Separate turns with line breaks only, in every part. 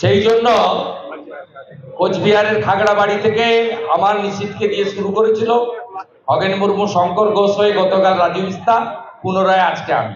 সেই জন্য কোচবিহারের খাগড়া বাড়ি থেকে আমার নিশীথকে দিয়ে শুরু করেছিল। খগেন মুর্মু শঙ্কর ঘোষ হয়ে গতকাল রাজীব ইস্তা পুনরায় আজকে আমি।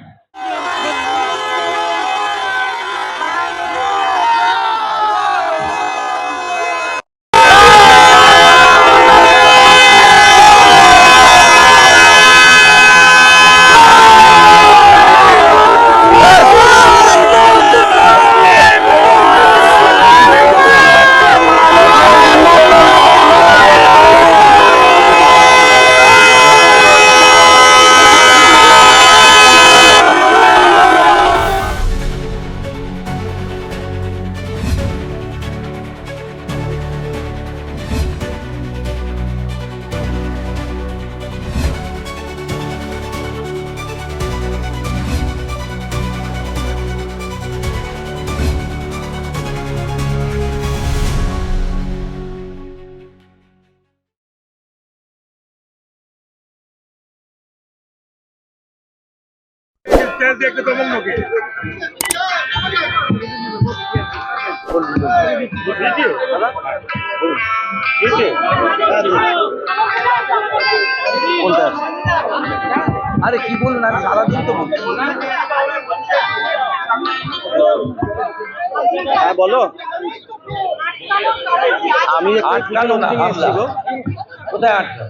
ইতিহাস দিয়ে একটু দমন মুখে
আরে কি বলুন আমি সারাদিন তো বলছি। হ্যাঁ বলো। আমি
আটকালো না কোথায় আটকা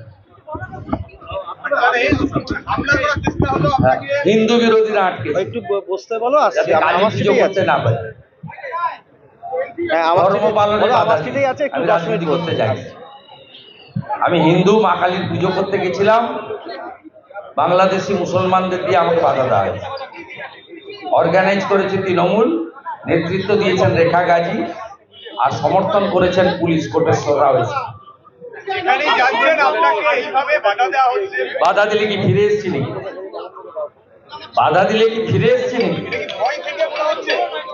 হিন্দু বিরোধীরা আটকে
একটু বসতে বলো আসছি আমার
পুজো করতে না পারে।
হ্যাঁ
আমি হিন্দু মা কালীর পুজো করতে গেছিলাম। বাংলাদেশি মুসলমানদের দিয়ে আমাকে বাধা দেওয়া হয়েছে। অর্গানাইজ করেছে তৃণমূল নেতৃত্ব দিয়েছেন রেখা গাজী আর সমর্থন করেছেন পুলিশ কোটেশ্বর রাও
বাধা দেওয়া হচ্ছে
বাধা দিলে কি ফিরে এসছি নাকি বাধা দিলে কি ফিরে এসছি নাকি
মনে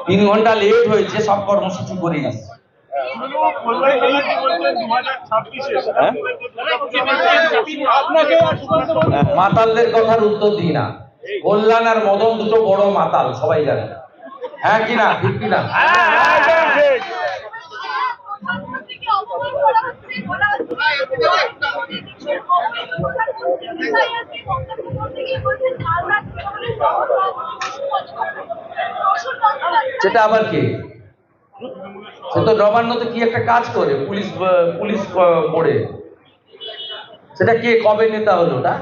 তিন ঘণ্টা লেট হয়েছে সব কর্মসূচি করে
হ্যাঁ? হ্যাঁ।
মাতালদের কথার উত্তর দিই না কল্যাণ আর মদন দুটো বড় মাতাল সবাই জানে হ্যাঁ কিনা ঠিক কি না সেটা আবার কে? সে তো নবান্নতে কি একটা কাজ করে, পুলিশ পুলিশ পড়ে সেটা কে, কবে নেতা হলো ওটা?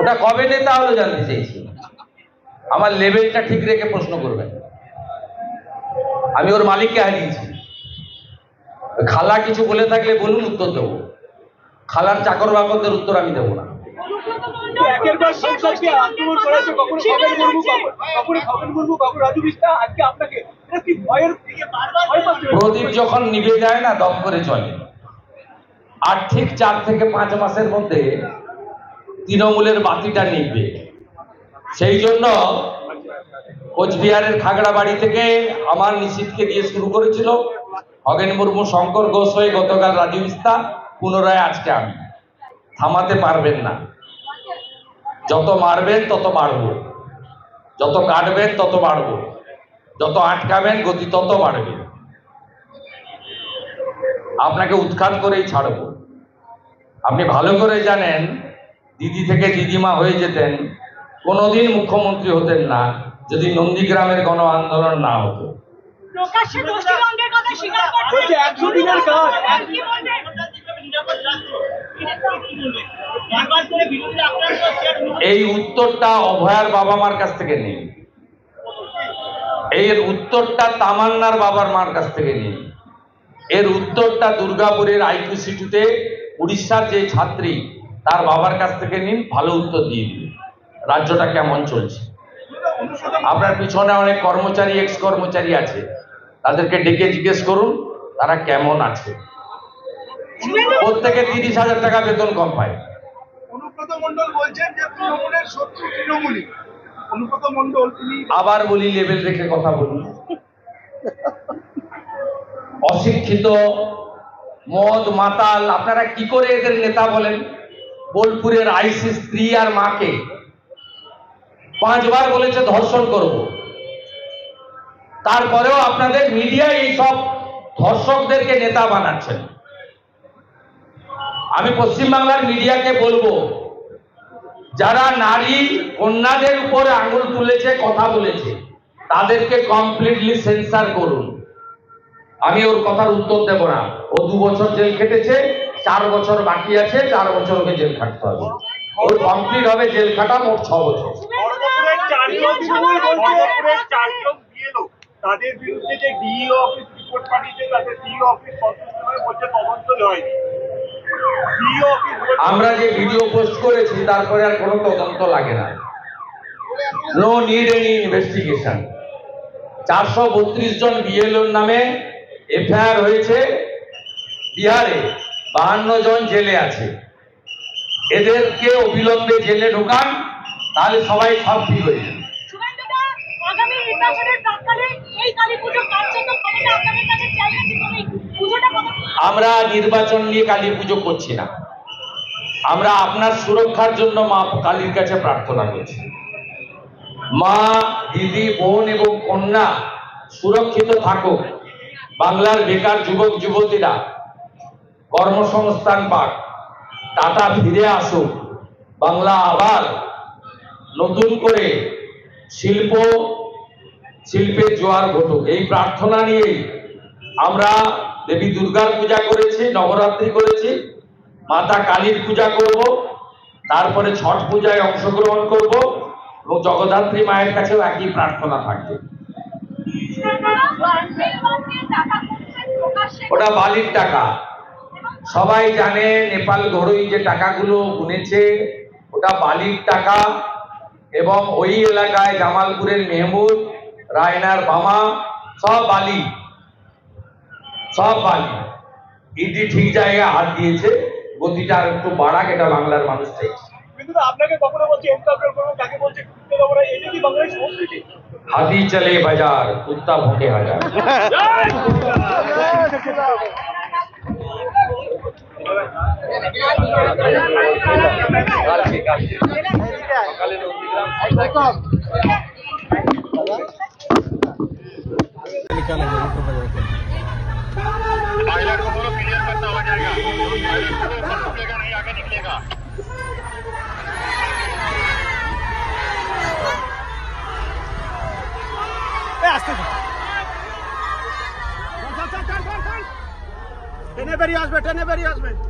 ওটা কবে নেতা হলো জানতে চাইছি। আমার লেভেলটা ঠিক রেখে প্রশ্ন করবেন। আমি ওর মালিককে হারিয়েছি। খালা কিছু বলে থাকলে বলুন উত্তর দেবো। খালার চাকর বাকরদের উত্তর আমি দেবো না।
পাচ্ছে
প্রদীপ যখন নিভে যায় না দম করে চলে। আর ঠিক চার থেকে পাঁচ মাসের মধ্যে তৃণমূলের বাতিটা নিভবে। সেই জন্য কোচবিহারের খাগড়া বাড়ি থেকে আমার নিশীথকে দিয়ে শুরু করেছিল খগেন মুর্মু, শঙ্কর ঘোষ হয়ে গতকাল রাজু বিস্তা পুনরায় আজকে আমি। থামাতে পারবেন না। যত মারবেন, তত মারব যত কাটবেন, তত মারব যত আটকাবেন, গতি তত বাড়বে। আপনাকে উৎখাত করেই ছাড়ব। আপনি ভালো করে জানেন, দিদি থেকে দিদিমা হয়ে যেতেন কোনোদিন মুখ্যমন্ত্রী হতেন না যদি নন্দীগ্রামের গণ আন্দোলন না হতো।
প্রকাশ্যে দোষীরঙ্গের কথা স্বীকার করছে
বলছে একশো দিনের কাজ।
কি বলবেন
এই উত্তরটা অভয়ার বাবা মার কাছ থেকে নেই এর উত্তরটা তামান্নার বাবার মার কাছ থেকে নেই এর উত্তরটা দুর্গাপুরের আইকিউ সিটুতে উড়িষ্যার যে ছাত্রী তার বাবার কাছ থেকে নিন ভালো উত্তর দিয়ে দিন। রাজ্যটা কেমন চলছে? আপনার পিছনে অনেক কর্মচারী এক্স কর্মচারী আছে। তাদেরকে ডেকে জিজ্ঞেস করুন তারা কেমন আছে? প্রত্যেকে তিরিশ হাজার টাকা বেতন কম পায়।
অনুব্রত মন্ডল বলছেন যে তৃণমূলের শত্রু তৃণমূলই। অনুব্রত মন্ডল
আবার বলি লেভেল রেখে কথা বলুন। অশিক্ষিত মদ মাতাল আপনারা কি করে এদের নেতা বলেন? বোলপুরের আইসি স্ত্রী আর মাকে পাঁচবার বলেছে ধর্ষণ করব। তারপরেও আপনাদের মিডিয়া এইসব ধর্ষকদেরকে নেতা বানাচ্ছেন। আমি পশ্চিমবাংলার মিডিয়াকে বলব, যারা নারী কন্যাদের উপরে আঙুল তুলেছে, কথা বলেছে, তাদেরকে কমপ্লিটলি সেন্সার করুন। আমি ওর কথার উত্তর দেব না। ও দু বছর জেল খেটেছে, চার বছর বাকি আছে, চার বছর ওকে জেল খাটতে হবে। ওর কমপ্লিট হবে জেল খাটা মোট ছ বছর।
তাদের বিরুদ্ধে যে অফিস রিপোর্ট পাঠিয়েছে তাদের অফিস সন্তুষ্ট হয়ে বলছে তদন্তই হয়নি। ডিইও অফিস বলছে-
আমরা যে ভিডিও পোস্ট করেছি তারপরে আর কোনো তদন্ত লাগে না। নো নিড এনি ইনভেস্টিগেশন চারশো বত্রিশ জন বিএলওর নামে এফআইআর হয়েছে। বিহারে বাহান্ন জন জেলে আছে। এদেরকে অবিলম্বে জেলে ঢোকান তাহলে সবাই সব ঠিক হয়ে যাবে। আমরা নির্বাচন নিয়ে কালী পুজো করছি না। আমরা আপনার সুরক্ষার জন্য মা কালীর কাছে প্রার্থনা করছি। মা দিদি বোন এবং কন্যা সুরক্ষিত থাকুক। বাংলার বেকার যুবক যুবতীরা কর্মসংস্থান পাক। টাটা ফিরে আসুক। বাংলা আবার নতুন করে শিল্প, শিল্পের জোয়ার ঘটুক। এই প্রার্থনা নিয়েই আমরা দেবী দুর্গার পূজা করেছি, নবরাত্রি করেছি, মাতা কালীর পূজা করব, তারপরে ছট পূজায় অংশগ্রহণ করব এবং জগদ্ধাত্রী মায়ের কাছেও একই প্রার্থনা থাকবে। ওটা বালির টাকা। সবাই জানে নেপাল ঘড়ই যে টাকাগুলো গুনেছে ওটা বালির টাকা এবং ওই এলাকায় জামালপুরের মেহমুদ রায়নার মামা সব বালি সব বালি। ইডি ঠিক জায়গায় হাত দিয়েছে গতিটা আর একটু বাড়াক এটা বাংলার মানুষ চাইছে। হাতি চলে বাজার কুত্তা ভোকে হাজার কালকে কালকে সকালে নন্দীগ্রাম
पायलट को बोलो क्लियर करना हो जाएगा पायलट को निकलेगा नहीं आगे निकलेगा
आस्ते Teneber yaz
be, teneber yaz be.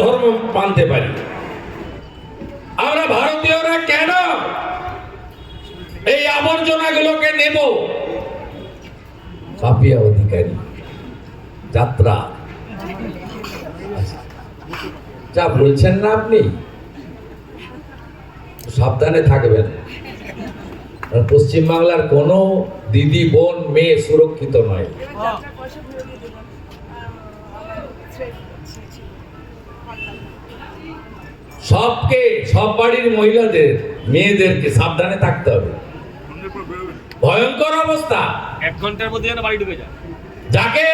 ধর্ম মানতে পারি। আমরা ভারতীয়রা কেন এই আবর্জনাগুলোকে নেব? পাপিয়া অধিকারী, যাত্রা। যা বলছেন না আপনি, সাবধানে থাকবেন। পশ্চিম বাংলার কোনো দিদি, বোন, মেয়ে সুরক্ষিত নয়। সবকে সব বাড়ির মহিলাদের মেয়েদেরকে সাবধানে থাকতে হবে। ভয়ঙ্কর অবস্থা।
এক ঘণ্টার মধ্যে যেন বাড়ি ঢুকে যায়।
যাকে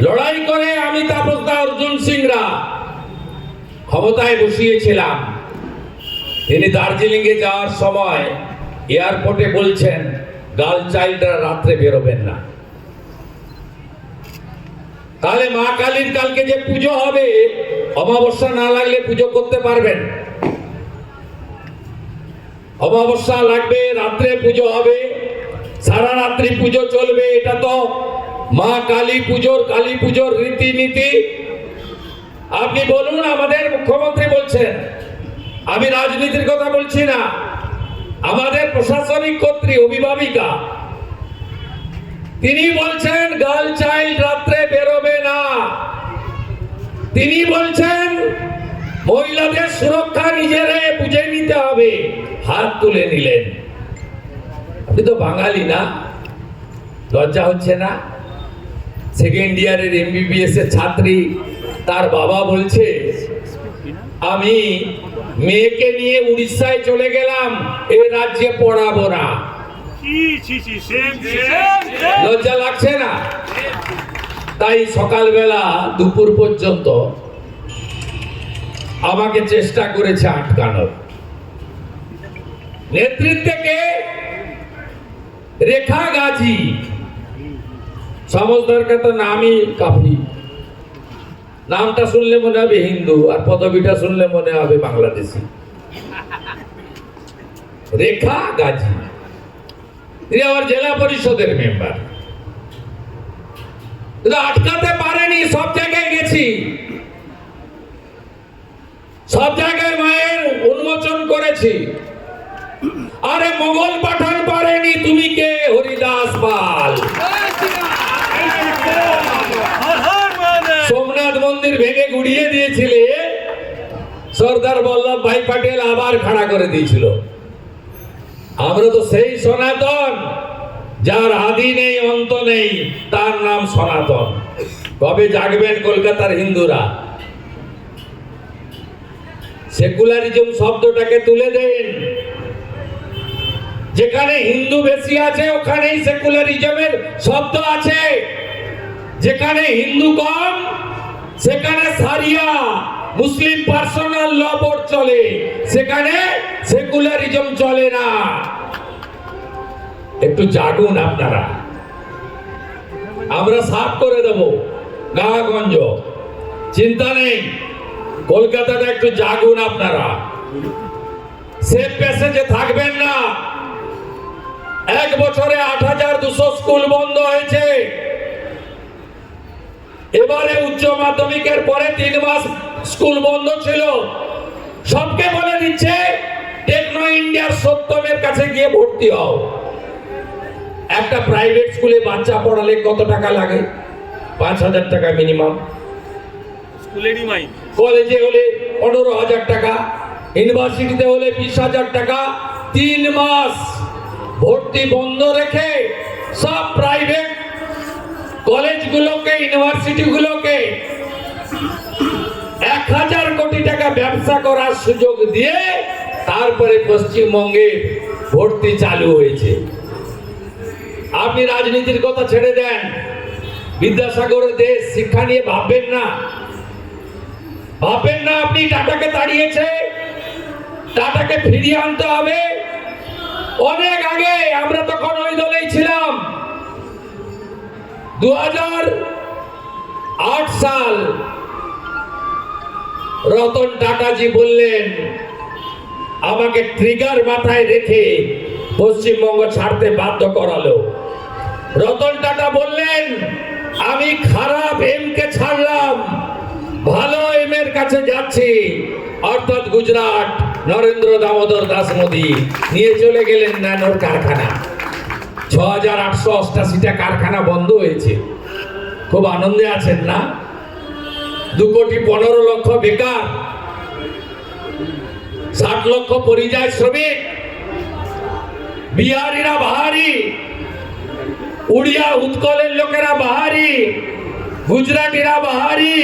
লড়াই করে আমি তাপসদা অর্জুন সিংরা। ক্ষমতায় বসিয়েছিলাম। তিনি দার্জিলিং এ যাওয়ার সময় এয়ারপোর্টে বলছেন গার্ল চাইল্ডরা রাত্রে বেরোবেন না। তাহলে মা কালীর কালকে যে পুজো হবে, অমাবস্যা না লাগলে পুজো করতে পারবেন। অমাবস্যা লাগবে, রাত্রে পুজো হবে, সারা রাত্রি পুজো চলবে, এটা তো মা কালী পুজোর কালী পুজোর রীতিনীতি। আপনি বলুন, আমাদের মুখ্যমন্ত্রী বলছেন, আমি রাজনীতির কথা বলছি না, আমাদের প্রশাসনিক কর্ত্রী, অভিভাবিকা তিনি বলছেন গার্ল চাইল্ড রাত্রে বেরোবে না। তিনি বলছেন, মহিলাদের সুরক্ষা নিজেরে বুঝে নিতে হবে। হাত তুলে নিলেন। আপনি তো বাঙালি না? লজ্জা হচ্ছে না? সেকেন্ড ইয়ারের এমবিবিএস এর ছাত্রী, তার বাবা বলছে, আমি মেয়েকে নিয়ে উড়িষ্যায় চলে গেলাম, এ রাজ্যে পড়াবো না। লজ্জা লাগছে না? তাই সকালবেলা দুপুর পর্যন্ত আমাকে চেষ্টা করেছে আটকানোর। নেতৃত্বে রেখা গাজী। সমজদার তো নামই কাফি। নামটা শুনলে মনে হবে হিন্দু আর পদবিটা শুনলে মনে হবে বাংলাদেশি। রেখা গাজী। তিনি আমার জেলা পরিষদের মেম্বার। আটকাতে পারেনি, সব জায়গায় গেছি। সব জায়গায় মায়ের উন্মোচন করেছি। আরে মোগল পাঠান পারেনি, তুমি কে? হরিদাস পাল। সোমনাথ মন্দির ভেঙে গুড়িয়ে দিয়েছিলে। সর্দার বল্লভ ভাই পাটেল আবার খাড়া করে দিয়েছিল। আমরা তো সেই সনাতন, যার আদি নেই, অন্ত নেই, তার নাম সনাতন। কবে জাগবেন কলকাতার হিন্দুরা? সেকুলারিজম শব্দটাকে তুলে দেন। যেখানে হিন্দু বেশি আছে, ওখানেই সেকুলারিজমের শব্দ আছে। যেখানে হিন্দু কম, সেখানে সারিয়া মুসলিম পার্সোনাল ল বোর্ড চলে। সেখানে সেকুলারিজম চলে না। একটু জাগুন আপনারা। আমরা সাফ করে দেব। গাগঞ্জ চিন্তা নেই। কলকাতাটা একটু জাগুন আপনারা। সেফ প্যাসেজে থাকবেন না। এক বছরে আট হাজার দুশো স্কুল বন্ধ হয়েছে। এবারে উচ্চ মাধ্যমিকের পরে তিন মাস স্কুল বন্ধ ছিল। সবকে বলে দিচ্ছে টেকনো ইন্ডিয়ার সত্যমের কাছে গিয়ে ভর্তি হও। একটা প্রাইভেট স্কুলে বাচ্চা পড়ালে কত টাকা লাগে? পাঁচ হাজার টাকা মিনিমাম
স্কুলেরই মাইন।
কলেজে হলে পনেরো হাজার টাকা ইউনিভার্সিটিতে হলে বিশ হাজার টাকা তিন মাস ভর্তি বন্ধ রেখে সব প্রাইভেট কলেজগুলোকে ইউনিভার্সিটিগুলোকে এক হাজার কোটি টাকা ব্যবসা করার সুযোগ দিয়ে তারপরে পশ্চিমবঙ্গে ভর্তি চালু হয়েছে। আপনি রাজনীতির কথা ছেড়ে দেন, বিদ্যাসাগরের দেশ, শিক্ষা নিয়ে ভাববেন না। ভাববেন না আপনি টাটাকে তাড়িয়েছে, টাটাকে ফিরিয়ে আনতে হবে। অনেক আগে আমরা তখন ওই দলেই ছিলাম। দু সাল রতন টাটাজি বললেন, আমাকে ট্রিগার মাথায় রেখে পশ্চিমবঙ্গ ছাড়তে বাধ্য করালো। রতন টাটা বললেন, আমি খারাপ এমকে ছাড়লাম। ভালো এমের কাছে যাচ্ছি। অর্থাৎ গুজরাট নরেন্দ্র দামোদর দাস মোদী নিয়ে চলে গেলেন ন্যানোর কারখানা। ছ হাজার আটশো অষ্টাশিটা কারখানা বন্ধ হয়েছে। খুব আনন্দে আছেন না? দু কোটি পনেরো লক্ষ বেকার, ষাট লক্ষ পরিযায়ী শ্রমিক, বিহারিরা বাহারি, উড়িয়া উৎকলের লোকেরা বাহারি, গুজরাটিরা বাহারি,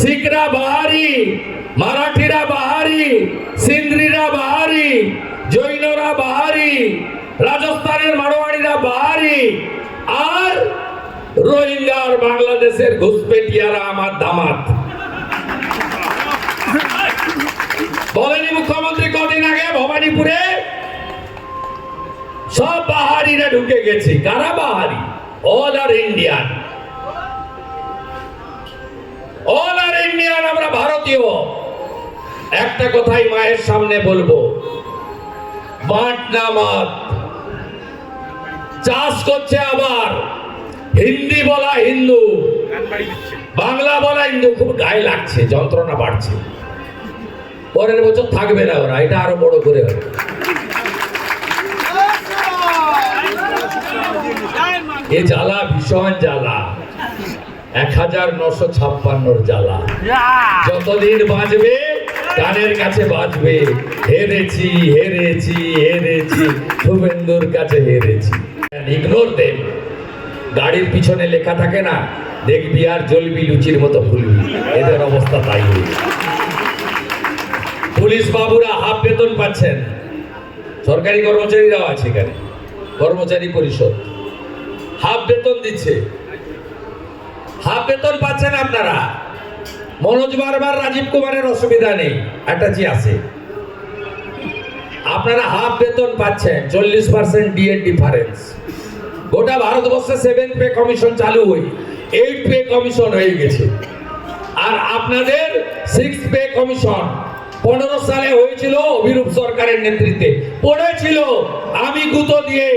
শিখরা বাহারি, মারাঠিরা বাহারি সিন্ধ্রিরা বাহারি, জৈনরা বাহারি, রাজস্থানের মারোয়াড়িরা বাহারি, আর রোহিঙ্গা আর বাংলাদেশের ঘুষপেটিয়ারা আমার দামাত। বলেনি মুখ্যমন্ত্রী কদিন আগে ভবানীপুরে? সব বাহারিরা ঢুকে গেছে। কারা বাহারি? All are Indian all are Indian আমরা ভারতীয়। একটা কথাই মায়ের সামনে বলব। বাট না মাত। চাষ করছে আবার। হিন্দি বলা হিন্দু। বাংলা বলা হিন্দু খুব গায়ে লাগছে যন্ত্রণা বাড়ছে। পরের বছর থাকবে না ওরা এটা আরও বড় করে হবে। এ জ্বালা ভীষণ জ্বালা এক হাজার নশো ছাপ্পান্নর জ্বালা। যতদিন বাঁচবে কানের কাছে বাঁচবে। হেরেছি হেরেছি হেরেছি শুভেন্দুর কাছে হেরেছি। ইগনোর দেব গাড়ির পিছনে লেখা থাকে না, দেখবি আর জ্বলবি লুচির মতো ফুলবি। এদের অবস্থা তাই পুলিশ বাবুরা হাফ বেতন পাচ্ছেন। সরকারি কর্মচারীরাও আছে এখানে। কর্মচারী পরিষদ। হাফ বেতন দিচ্ছে। হাফ বেতন পাচ্ছেন আপনারা। মনোজ বারবার রাজীব কুমারের অসুবিধা নেই, একটা জি আছে। আপনারা হাফ বেতন পাচ্ছেন, চল্লিশ পার্সেন্ট ডিএড ডিফারেন্স গোটা ভারতবর্ষে সেভেন পে কমিশন চালু হয়ে এইট পে কমিশন হয়ে গেছে। আর আপনাদের সিক্স পে কমিশন পনেরো সালে হয়েছিল অভিরূপ সরকারের নেতৃত্বে। পড়েছিল। আমি গুঁতো দিয়ে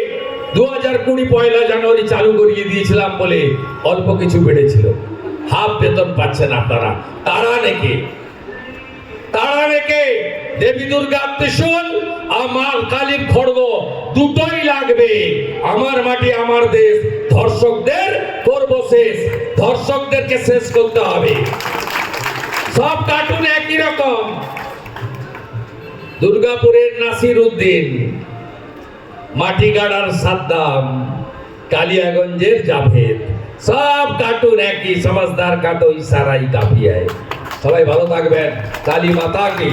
দু হাজার কুড়ি পয়লা জানুয়ারি চালু করিয়ে দিয়েছিলাম বলে অল্প কিছু বেড়েছিল। হাফ বেতন পাচ্ছেন আপনারা। তারা নাকি। তারা নাকি। দেবী দুর্গা ত্রিশূল আমার কালীর খড়গ দুটোই লাগবে। আমার মাটি, আমার দেশ, ধর্ষকদের করব শেষ। ধর্ষকদেরকে শেষ করতে হবে। সব কার্টুন একই রকম। দুর্গাপুরের নাসির উদ্দিন, মাটিগাড়ার সাদ্দাম, কালিয়াগঞ্জের জাভেদ। সব কার্টুন একই, সমাজদার কাটো ইশারাই কাফি হয় সবাই ভালো থাকবেন। কালী মাতা কি?